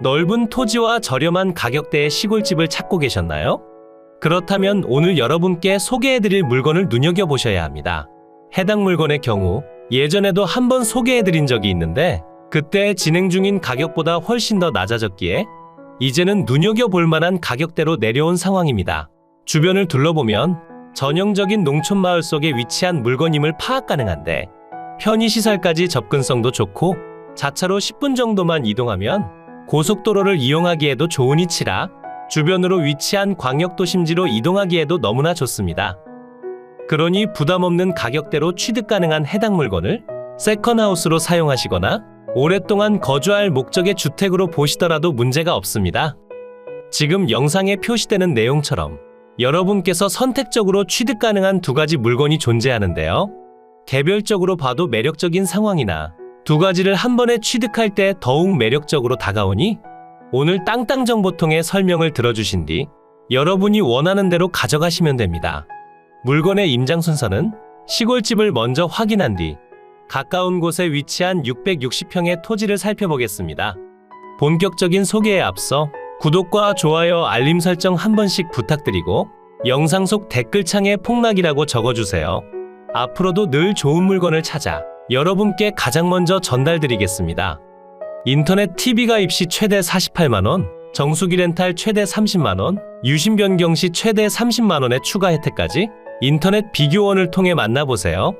넓은 토지와 저렴한 가격대의 시골집을 찾고 계셨나요? 그렇다면 오늘 여러분께 소개해드릴 물건을 눈여겨보셔야 합니다. 해당 물건의 경우 예전에도 한번 소개해드린 적이 있는데 그때 진행 중인 가격보다 훨씬 더 낮아졌기에 이제는 눈여겨볼 만한 가격대로 내려온 상황입니다. 주변을 둘러보면 전형적인 농촌 마을 속에 위치한 물건임을 파악 가능한데 편의시설까지 접근성도 좋고 자차로 10분 정도만 이동하면 고속도로를 이용하기에도 좋은 위치라 주변으로 위치한 광역도심지로 이동하기에도 너무나 좋습니다. 그러니 부담 없는 가격대로 취득 가능한 해당 물건을 세컨하우스로 사용하시거나 오랫동안 거주할 목적의 주택으로 보시더라도 문제가 없습니다. 지금 영상에 표시되는 내용처럼 여러분께서 선택적으로 취득 가능한 두 가지 물건이 존재하는데요. 개별적으로 봐도 매력적인 상황이나 두 가지를 한 번에 취득할 때 더욱 매력적으로 다가오니 오늘 땅땅 정보통의 설명을 들어주신 뒤 여러분이 원하는 대로 가져가시면 됩니다. 물건의 임장 순서는 시골집을 먼저 확인한 뒤 가까운 곳에 위치한 660평의 토지를 살펴보겠습니다. 본격적인 소개에 앞서 구독과 좋아요, 알림 설정 한 번씩 부탁드리고 영상 속 댓글창에 폭락이라고 적어주세요. 앞으로도 늘 좋은 물건을 찾아 여러분께 가장 먼저 전달드리겠습니다. 인터넷 TV가 입시 최대 48만원, 정수기 렌탈 최대 30만원, 유심 변경 시 최대 30만원의 추가 혜택까지 인터넷 비교원을 통해 만나보세요.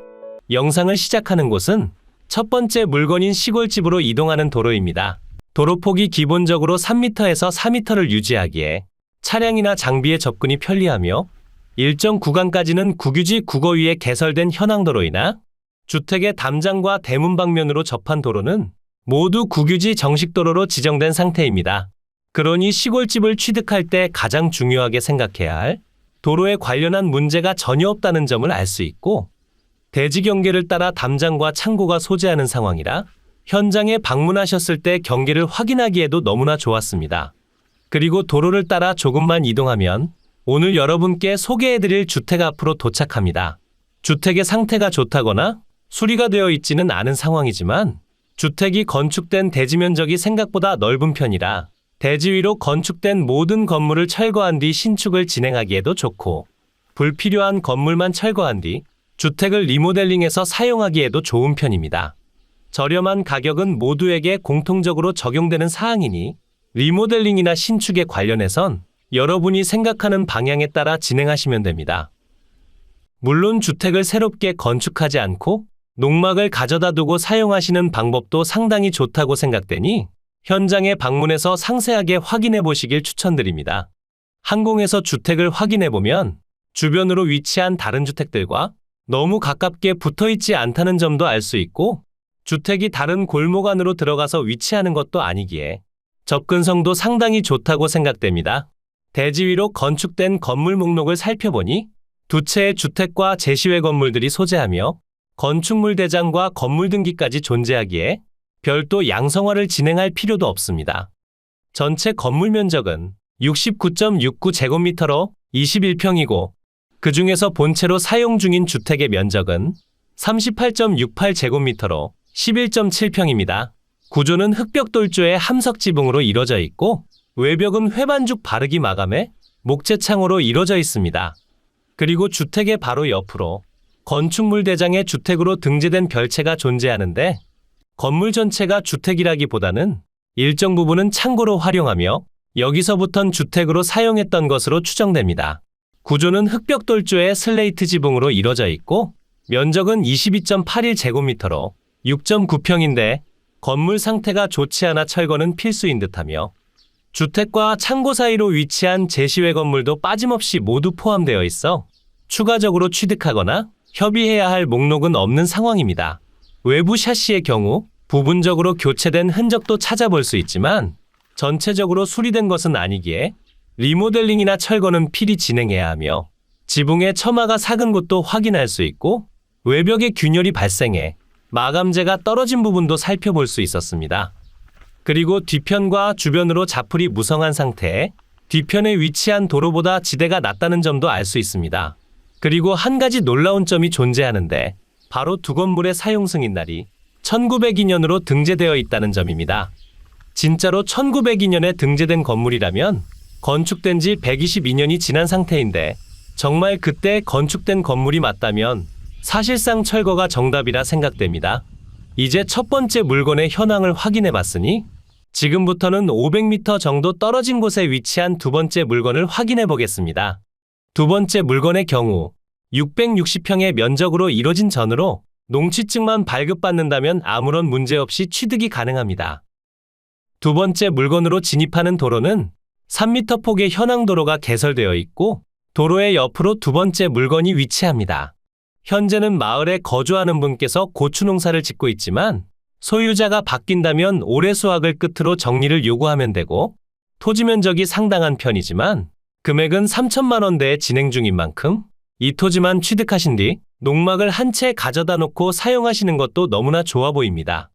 영상을 시작하는 곳은 첫 번째 물건인 시골집으로 이동하는 도로입니다. 도로폭이 기본적으로 3m에서 4m를 유지하기에 차량이나 장비의 접근이 편리하며 일정 구간까지는 국유지 국어 위에 개설된 현황도로이나 주택의 담장과 대문 방면으로 접한 도로는 모두 국유지 정식도로로 지정된 상태입니다. 그러니 시골집을 취득할 때 가장 중요하게 생각해야 할 도로에 관련한 문제가 전혀 없다는 점을 알 수 있고 대지 경계를 따라 담장과 창고가 소재하는 상황이라 현장에 방문하셨을 때 경계를 확인하기에도 너무나 좋았습니다. 그리고 도로를 따라 조금만 이동하면 오늘 여러분께 소개해드릴 주택 앞으로 도착합니다. 주택의 상태가 좋다거나 수리가 되어 있지는 않은 상황이지만 주택이 건축된 대지 면적이 생각보다 넓은 편이라 대지 위로 건축된 모든 건물을 철거한 뒤 신축을 진행하기에도 좋고 불필요한 건물만 철거한 뒤 주택을 리모델링해서 사용하기에도 좋은 편입니다. 저렴한 가격은 모두에게 공통적으로 적용되는 사항이니 리모델링이나 신축에 관련해선 여러분이 생각하는 방향에 따라 진행하시면 됩니다. 물론 주택을 새롭게 건축하지 않고 농막을 가져다 두고 사용하시는 방법도 상당히 좋다고 생각되니 현장에 방문해서 상세하게 확인해 보시길 추천드립니다. 항공에서 주택을 확인해 보면 주변으로 위치한 다른 주택들과 너무 가깝게 붙어 있지 않다는 점도 알 수 있고 주택이 다른 골목 안으로 들어가서 위치하는 것도 아니기에 접근성도 상당히 좋다고 생각됩니다. 대지 위로 건축된 건물 목록을 살펴보니 두 채의 주택과 제시외 건물들이 소재하며 건축물 대장과 건물 등기까지 존재하기에 별도 양성화를 진행할 필요도 없습니다. 전체 건물 면적은 69.69제곱미터로 21평이고 그 중에서 본체로 사용 중인 주택의 면적은 38.68제곱미터로 11.7평입니다. 구조는 흑벽돌조의 함석 지붕으로 이루어져 있고 외벽은 회반죽 바르기 마감에 목재창으로 이루어져 있습니다. 그리고 주택의 바로 옆으로 건축물 대장의 주택으로 등재된 별채가 존재하는데 건물 전체가 주택이라기보다는 일정 부분은 창고로 활용하며 여기서부턴 주택으로 사용했던 것으로 추정됩니다. 구조는 흑벽돌조의 슬레이트 지붕으로 이루어져 있고 면적은 22.81제곱미터로 6.9평인데 건물 상태가 좋지 않아 철거는 필수인 듯하며 주택과 창고 사이로 위치한 제시외 건물도 빠짐없이 모두 포함되어 있어 추가적으로 취득하거나 협의해야 할 목록은 없는 상황입니다. 외부 샤시의 경우 부분적으로 교체된 흔적도 찾아볼 수 있지만 전체적으로 수리된 것은 아니기에 리모델링이나 철거는 필히 진행해야 하며 지붕의 처마가 삭은 곳도 확인할 수 있고 외벽에 균열이 발생해 마감재가 떨어진 부분도 살펴볼 수 있었습니다. 그리고 뒤편과 주변으로 자풀이 무성한 상태에 뒤편에 위치한 도로보다 지대가 낮다는 점도 알 수 있습니다. 그리고 한 가지 놀라운 점이 존재하는데 바로 두 건물의 사용 승인 날이 1902년으로 등재되어 있다는 점입니다. 진짜로 1902년에 등재된 건물이라면 건축된 지 122년이 지난 상태인데 정말 그때 건축된 건물이 맞다면 사실상 철거가 정답이라 생각됩니다. 이제 첫 번째 물건의 현황을 확인해 봤으니 지금부터는 500m 정도 떨어진 곳에 위치한 두 번째 물건을 확인해 보겠습니다. 두 번째 물건의 경우 660평의 면적으로 이뤄진 전으로 농취증만 발급받는다면 아무런 문제 없이 취득이 가능합니다. 두 번째 물건으로 진입하는 도로는 3m 폭의 현황 도로가 개설되어 있고 도로의 옆으로 두 번째 물건이 위치합니다. 현재는 마을에 거주하는 분께서 고추 농사를 짓고 있지만 소유자가 바뀐다면 올해 수확을 끝으로 정리를 요구하면 되고 토지 면적이 상당한 편이지만 금액은 3천만 원대에 진행 중인 만큼 이 토지만 취득하신 뒤 농막을 한 채 가져다 놓고 사용하시는 것도 너무나 좋아 보입니다.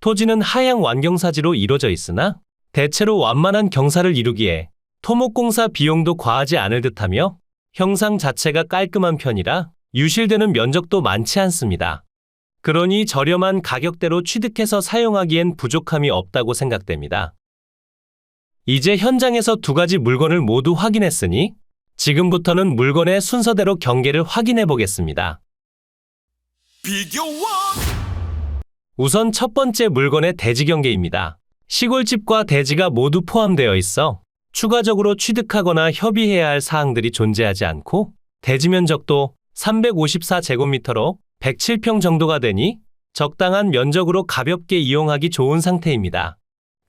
토지는 하향 완경사지로 이루어져 있으나 대체로 완만한 경사를 이루기에 토목공사 비용도 과하지 않을 듯하며 형상 자체가 깔끔한 편이라 유실되는 면적도 많지 않습니다. 그러니 저렴한 가격대로 취득해서 사용하기엔 부족함이 없다고 생각됩니다. 이제 현장에서 두 가지 물건을 모두 확인했으니 지금부터는 물건의 순서대로 경계를 확인해 보겠습니다. 우선 첫 번째 물건의 대지 경계입니다. 시골집과 대지가 모두 포함되어 있어 추가적으로 취득하거나 협의해야 할 사항들이 존재하지 않고 대지 면적도 354제곱미터로 107평 정도가 되니 적당한 면적으로 가볍게 이용하기 좋은 상태입니다.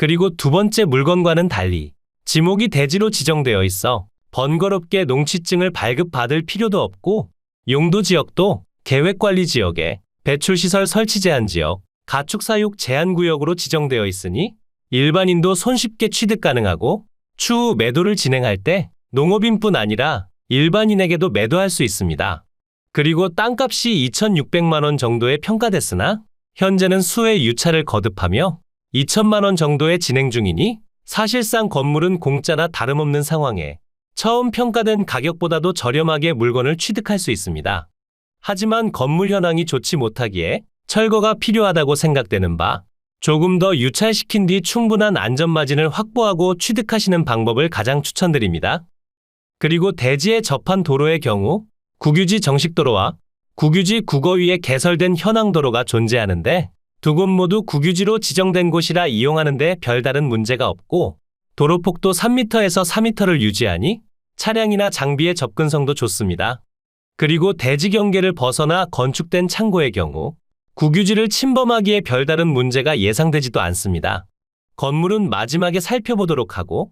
그리고 두 번째 물건과는 달리 지목이 대지로 지정되어 있어 번거롭게 농취증을 발급받을 필요도 없고 용도 지역도 계획관리 지역에 배출시설 설치 제한 지역, 가축사육 제한 구역으로 지정되어 있으니 일반인도 손쉽게 취득 가능하고 추후 매도를 진행할 때 농업인뿐 아니라 일반인에게도 매도할 수 있습니다. 그리고 땅값이 2,600만 원 정도에 평가됐으나 현재는 수의 유차를 거듭하며 2천만 원 정도에 진행 중이니 사실상 건물은 공짜나 다름없는 상황에 처음 평가된 가격보다도 저렴하게 물건을 취득할 수 있습니다. 하지만 건물 현황이 좋지 못하기에 철거가 필요하다고 생각되는 바 조금 더 유찰시킨 뒤 충분한 안전마진을 확보하고 취득하시는 방법을 가장 추천드립니다. 그리고 대지에 접한 도로의 경우 국유지 정식도로와 국유지 국어위에 개설된 현황도로가 존재하는데 두 곳 모두 국유지로 지정된 곳이라 이용하는데 별다른 문제가 없고 도로 폭도 3m에서 4m를 유지하니 차량이나 장비의 접근성도 좋습니다. 그리고 대지 경계를 벗어나 건축된 창고의 경우 국유지를 침범하기에 별다른 문제가 예상되지도 않습니다. 건물은 마지막에 살펴보도록 하고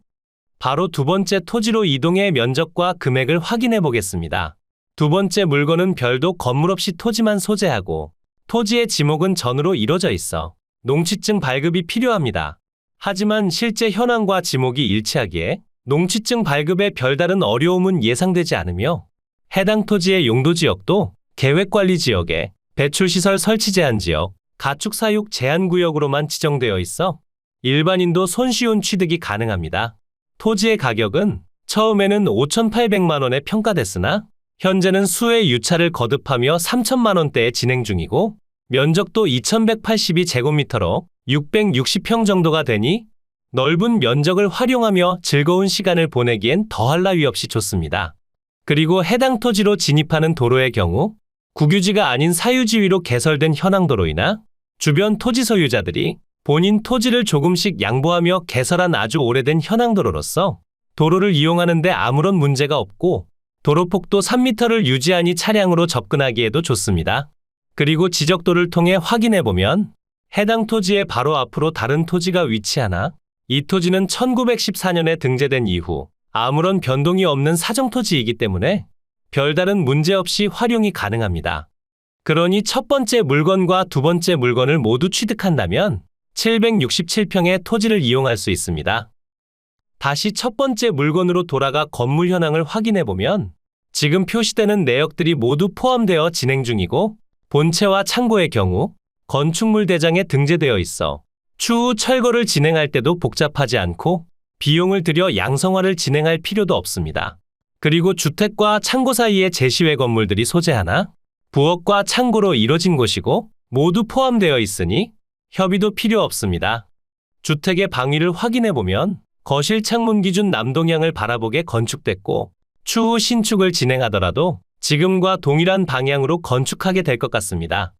바로 두 번째 토지로 이동해 면적과 금액을 확인해 보겠습니다. 두 번째 물건은 별도 건물 없이 토지만 소재하고 토지의 지목은 전으로 이뤄져 있어 농취증 발급이 필요합니다. 하지만 실제 현황과 지목이 일치하기에 농취증 발급에 별다른 어려움은 예상되지 않으며 해당 토지의 용도 지역도 계획관리 지역에 배출시설 설치 제한 지역, 가축 사육 제한 구역으로만 지정되어 있어 일반인도 손쉬운 취득이 가능합니다. 토지의 가격은 처음에는 5,800만 원에 평가됐으나 현재는 수의 유차를 거듭하며 3천만 원대에 진행 중이고 면적도 2,182제곱미터로 660평 정도가 되니 넓은 면적을 활용하며 즐거운 시간을 보내기엔 더할 나위 없이 좋습니다. 그리고 해당 토지로 진입하는 도로의 경우 국유지가 아닌 사유지위로 개설된 현황도로이나 주변 토지 소유자들이 본인 토지를 조금씩 양보하며 개설한 아주 오래된 현황도로로서 도로를 이용하는데 아무런 문제가 없고 도로폭도 3m를 유지하니 차량으로 접근하기에도 좋습니다. 그리고 지적도를 통해 확인해 보면 해당 토지의 바로 앞으로 다른 토지가 위치하나 이 토지는 1914년에 등재된 이후 아무런 변동이 없는 사정토지이기 때문에 별다른 문제 없이 활용이 가능합니다. 그러니 첫 번째 물건과 두 번째 물건을 모두 취득한다면 767평의 토지를 이용할 수 있습니다. 다시 첫 번째 물건으로 돌아가 건물 현황을 확인해 보면 지금 표시되는 내역들이 모두 포함되어 진행 중이고 본체와 창고의 경우 건축물 대장에 등재되어 있어 추후 철거를 진행할 때도 복잡하지 않고 비용을 들여 양성화를 진행할 필요도 없습니다. 그리고 주택과 창고 사이에 제시외 건물들이 소재 하나 부엌과 창고로 이뤄진 곳이고 모두 포함되어 있으니 협의도 필요 없습니다. 주택의 방위를 확인해 보면 거실 창문 기준 남동향을 바라보게 건축됐고 추후 신축을 진행하더라도 지금과 동일한 방향으로 건축하게 될 것 같습니다.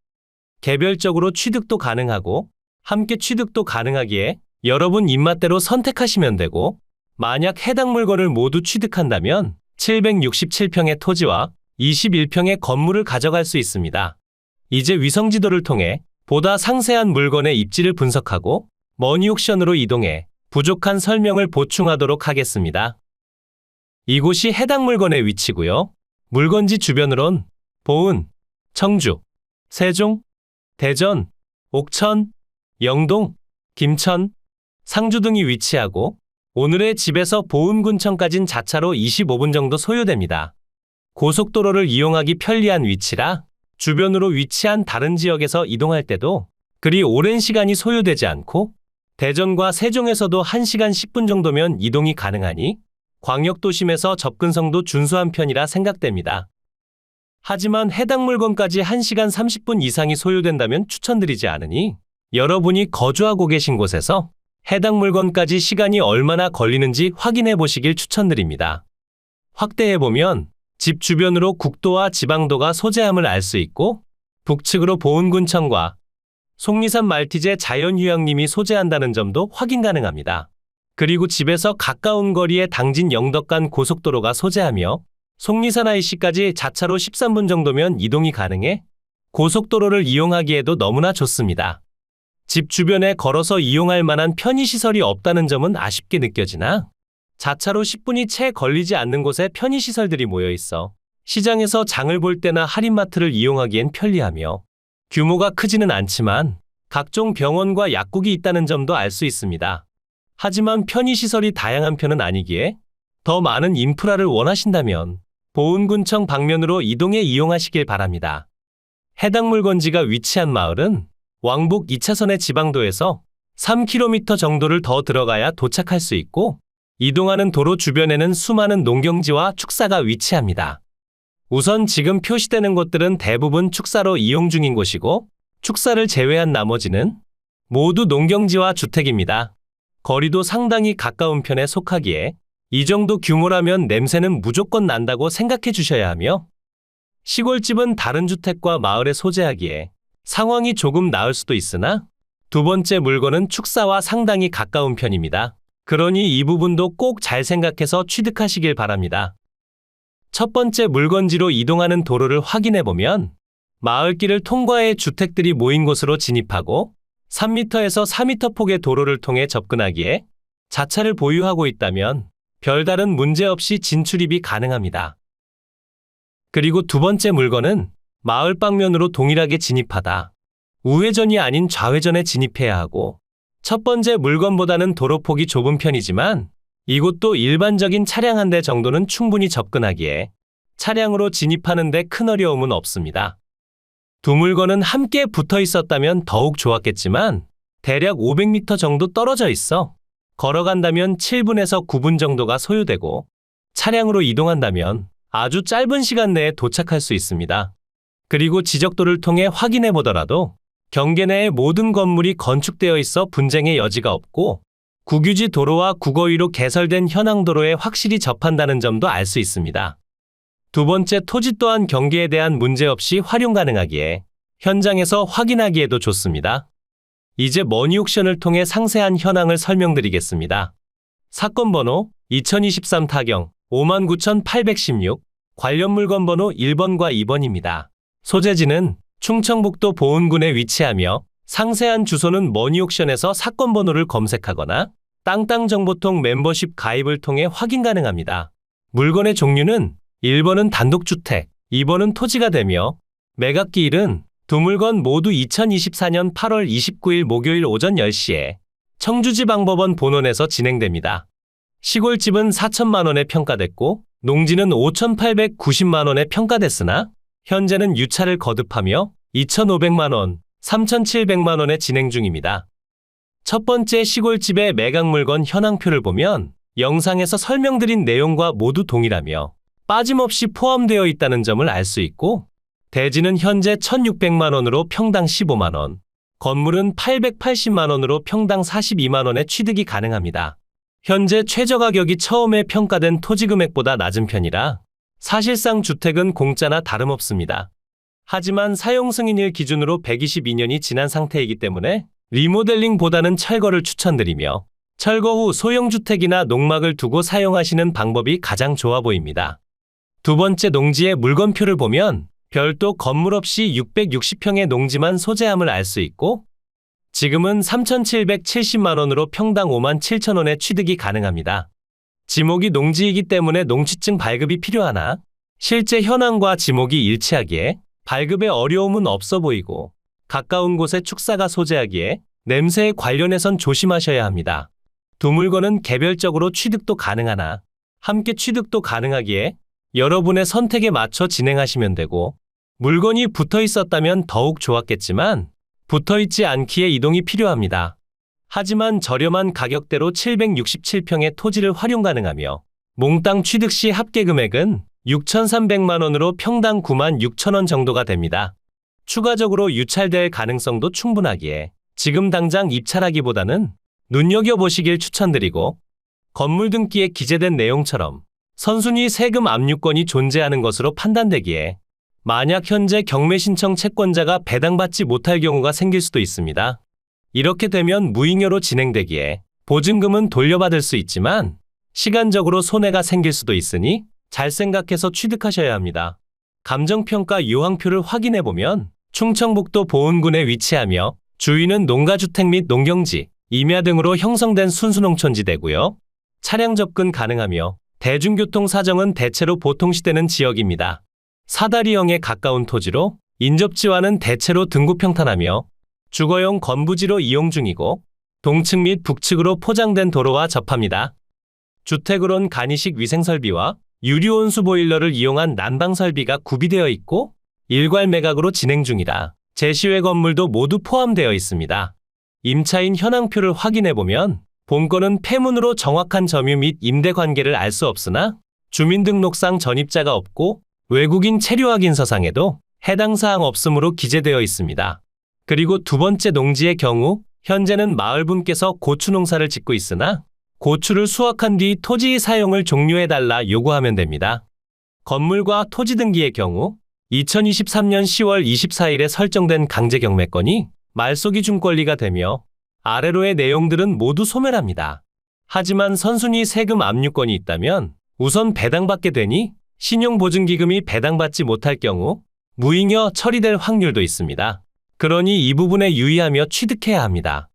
개별적으로 취득도 가능하고 함께 취득도 가능하기에 여러분 입맛대로 선택하시면 되고 만약 해당 물건을 모두 취득한다면 767평의 토지와 21평의 건물을 가져갈 수 있습니다. 이제 위성지도를 통해 보다 상세한 물건의 입지를 분석하고 머니옥션으로 이동해 부족한 설명을 보충하도록 하겠습니다. 이곳이 해당 물건의 위치고요. 물건지 주변으론 보은, 청주, 세종, 대전, 옥천, 영동, 김천, 상주 등이 위치하고 오늘의 집에서 보은군청까진 자차로 25분 정도 소요됩니다. 고속도로를 이용하기 편리한 위치라 주변으로 위치한 다른 지역에서 이동할 때도 그리 오랜 시간이 소요되지 않고 대전과 세종에서도 1시간 10분 정도면 이동이 가능하니 광역도심에서 접근성도 준수한 편이라 생각됩니다. 하지만 해당 물건까지 1시간 30분 이상이 소요된다면 추천드리지 않으니 여러분이 거주하고 계신 곳에서 해당 물건까지 시간이 얼마나 걸리는지 확인해 보시길 추천드립니다. 확대해 보면 집 주변으로 국도와 지방도가 소재함을 알 수 있고 북측으로 보은군청과 속리산 말티제 자연휴양림이 소재한다는 점도 확인 가능합니다. 그리고 집에서 가까운 거리에 당진 영덕간 고속도로가 소재하며 속리산 IC까지 자차로 13분 정도면 이동이 가능해 고속도로를 이용하기에도 너무나 좋습니다. 집 주변에 걸어서 이용할 만한 편의시설이 없다는 점은 아쉽게 느껴지나 자차로 10분이 채 걸리지 않는 곳에 편의시설들이 모여 있어 시장에서 장을 볼 때나 할인마트를 이용하기엔 편리하며 규모가 크지는 않지만 각종 병원과 약국이 있다는 점도 알 수 있습니다. 하지만 편의시설이 다양한 편은 아니기에 더 많은 인프라를 원하신다면 보은군청 방면으로 이동해 이용하시길 바랍니다. 해당 물건지가 위치한 마을은 왕복 2차선의 지방도에서 3km 정도를 더 들어가야 도착할 수 있고 이동하는 도로 주변에는 수많은 농경지와 축사가 위치합니다. 우선 지금 표시되는 곳들은 대부분 축사로 이용 중인 곳이고 축사를 제외한 나머지는 모두 농경지와 주택입니다. 거리도 상당히 가까운 편에 속하기에 이 정도 규모라면 냄새는 무조건 난다고 생각해 주셔야 하며 시골집은 다른 주택과 마을에 소재하기에 상황이 조금 나을 수도 있으나 두 번째 물건은 축사와 상당히 가까운 편입니다. 그러니 이 부분도 꼭 잘 생각해서 취득하시길 바랍니다. 첫 번째 물건지로 이동하는 도로를 확인해 보면 마을길을 통과해 주택들이 모인 곳으로 진입하고 3m에서 4m 폭의 도로를 통해 접근하기에 자차를 보유하고 있다면 별다른 문제 없이 진출입이 가능합니다. 그리고 두 번째 물건은 마을 방면으로 동일하게 진입하다. 우회전이 아닌 좌회전에 진입해야 하고 첫 번째 물건보다는 도로폭이 좁은 편이지만 이곳도 일반적인 차량 한 대 정도는 충분히 접근하기에 차량으로 진입하는데 큰 어려움은 없습니다. 두 물건은 함께 붙어 있었다면 더욱 좋았겠지만 대략 500m 정도 떨어져 있어 걸어간다면 7분에서 9분 정도가 소요되고 차량으로 이동한다면 아주 짧은 시간 내에 도착할 수 있습니다. 그리고 지적도를 통해 확인해 보더라도 경계 내의 모든 건물이 건축되어 있어 분쟁의 여지가 없고 국유지 도로와 국어위로 개설된 현황도로에 확실히 접한다는 점도 알 수 있습니다. 두 번째 토지 또한 경계에 대한 문제 없이 활용 가능하기에 현장에서 확인하기에도 좋습니다. 이제 머니옥션을 통해 상세한 현황을 설명드리겠습니다. 사건 번호 2023 타경 59,816 관련 물건 번호 1번과 2번입니다. 소재지는 충청북도 보은군에 위치하며 상세한 주소는 머니옥션에서 사건 번호를 검색하거나 땅땅정보통 멤버십 가입을 통해 확인 가능합니다. 물건의 종류는 1번은 단독주택, 2번은 토지가 되며 매각기일은 두 물건 모두 2024년 8월 29일 목요일 오전 10시에 청주지방법원 본원에서 진행됩니다. 시골집은 4천만 원에 평가됐고 농지는 5,890만 원에 평가됐으나 현재는 유차를 거듭하며 2,500만 원, 3,700만 원에 진행 중입니다. 첫 번째 시골집의 매각 물건 현황표를 보면 영상에서 설명드린 내용과 모두 동일하며 빠짐없이 포함되어 있다는 점을 알 수 있고 대지는 현재 1,600만 원으로 평당 15만 원, 건물은 880만 원으로 평당 42만 원에 취득이 가능합니다. 현재 최저 가격이 처음에 평가된 토지 금액보다 낮은 편이라 사실상 주택은 공짜나 다름없습니다. 하지만 사용 승인일 기준으로 122년이 지난 상태이기 때문에 리모델링보다는 철거를 추천드리며 철거 후 소형 주택이나 농막을 두고 사용하시는 방법이 가장 좋아 보입니다. 두 번째 농지의 물건표를 보면 별도 건물 없이 660평의 농지만 소재함을 알 수 있고 지금은 3,770만 원으로 평당 5만 7천 원에 취득이 가능합니다. 지목이 농지이기 때문에 농취증 발급이 필요하나 실제 현황과 지목이 일치하기에 발급에 어려움은 없어 보이고 가까운 곳에 축사가 소재하기에 냄새에 관련해선 조심하셔야 합니다. 두 물건은 개별적으로 취득도 가능하나 함께 취득도 가능하기에 여러분의 선택에 맞춰 진행하시면 되고 물건이 붙어 있었다면 더욱 좋았겠지만 붙어 있지 않기에 이동이 필요합니다. 하지만 저렴한 가격대로 767평의 토지를 활용 가능하며 몽땅 취득 시 합계 금액은 6,300만 원으로 평당 9만 6천 원 정도가 됩니다. 추가적으로 유찰될 가능성도 충분하기에 지금 당장 입찰하기보다는 눈여겨보시길 추천드리고 건물 등기에 기재된 내용처럼 선순위 세금 압류권이 존재하는 것으로 판단되기에 만약 현재 경매 신청 채권자가 배당받지 못할 경우가 생길 수도 있습니다. 이렇게 되면 무잉여로 진행되기에 보증금은 돌려받을 수 있지만 시간적으로 손해가 생길 수도 있으니 잘 생각해서 취득하셔야 합니다. 감정평가 유황표를 확인해 보면 충청북도 보은군에 위치하며 주위는 농가주택 및 농경지, 임야 등으로 형성된 순수농촌지대고요. 차량 접근 가능하며 대중교통 사정은 대체로 보통시되는 지역입니다. 사다리형에 가까운 토지로 인접지와는 대체로 등구 평탄하며 주거용 건부지로 이용 중이고 동측 및 북측으로 포장된 도로와 접합니다. 주택으론 간이식 위생설비와 유리온수 보일러를 이용한 난방 설비가 구비되어 있고 일괄 매각으로 진행 중이라 제시외 건물도 모두 포함되어 있습니다. 임차인 현황표를 확인해 보면 본건은 폐문으로 정확한 점유 및 임대 관계를 알 수 없으나 주민등록상 전입자가 없고 외국인 체류 확인서상에도 해당 사항 없음으로 기재되어 있습니다. 그리고 두 번째 농지의 경우 현재는 마을분께서 고추 농사를 짓고 있으나 고추를 수확한 뒤 토지 사용을 종료해달라 요구하면 됩니다. 건물과 토지 등기의 경우 2023년 10월 24일에 설정된 강제 경매권이 말소기 중권리가 되며 아래로의 내용들은 모두 소멸합니다. 하지만 선순위 세금 압류권이 있다면 우선 배당받게 되니 신용보증기금이 배당받지 못할 경우 무잉여 처리될 확률도 있습니다. 그러니 이 부분에 유의하며 취득해야 합니다.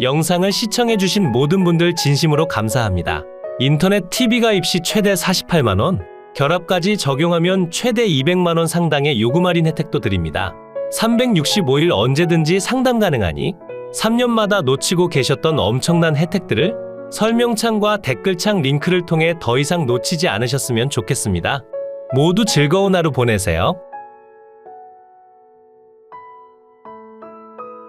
영상을 시청해주신 모든 분들 진심으로 감사합니다. 인터넷 TV 가입 시 최대 48만원, 결합까지 적용하면 최대 200만원 상당의 요금 할인 혜택도 드립니다. 365일 언제든지 상담 가능하니 3년마다 놓치고 계셨던 엄청난 혜택들을 설명창과 댓글창 링크를 통해 더 이상 놓치지 않으셨으면 좋겠습니다. 모두 즐거운 하루 보내세요.